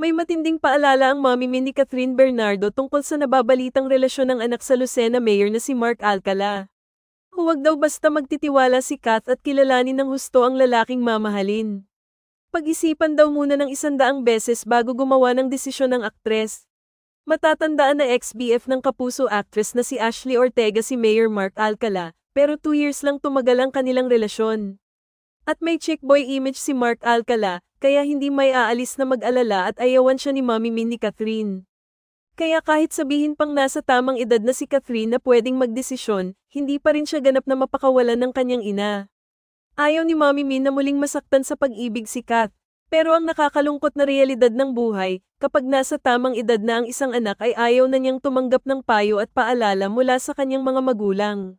May matinding paalala ang mami ni Catherine Bernardo tungkol sa nababalitang relasyon ng anak sa Lucena Mayor na si Mark Alcala. Huwag daw basta magtitiwala si Kath at kilalanin ng husto ang lalaking mamahalin. Pag-isipan daw muna ng isandaang beses bago gumawa ng desisyon ng aktres. Matatandaan na ex-BF ng kapuso actress na si Ashley Ortega si Mayor Mark Alcala, pero 2 years lang tumagal ang kanilang relasyon. At may chick boy image si Mark Alcala, kaya hindi may aalis na mag-alala at ayawan siya ni Mami Min ni Catherine. Kaya kahit sabihin pang nasa tamang edad na si Catherine na pwedeng magdesisyon, hindi pa rin siya ganap na mapakawalan ng kanyang ina. Ayaw ni Mami Min na muling masaktan sa pag-ibig si Kath. Pero ang nakakalungkot na realidad ng buhay, kapag nasa tamang edad na ang isang anak ay ayaw na niyang tumanggap ng payo at paalala mula sa kanyang mga magulang.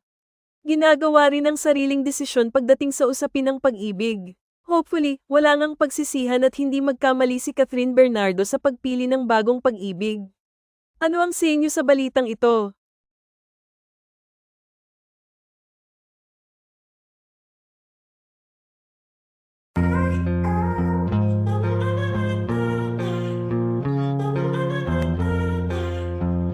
Ginagawa rin ang sariling desisyon pagdating sa usapin ng pag-ibig. Hopefully, wala ngang pagsisihan at hindi magkamali si Catherine Bernardo sa pagpili ng bagong pag-ibig. Ano ang sa inyo sa balitang ito?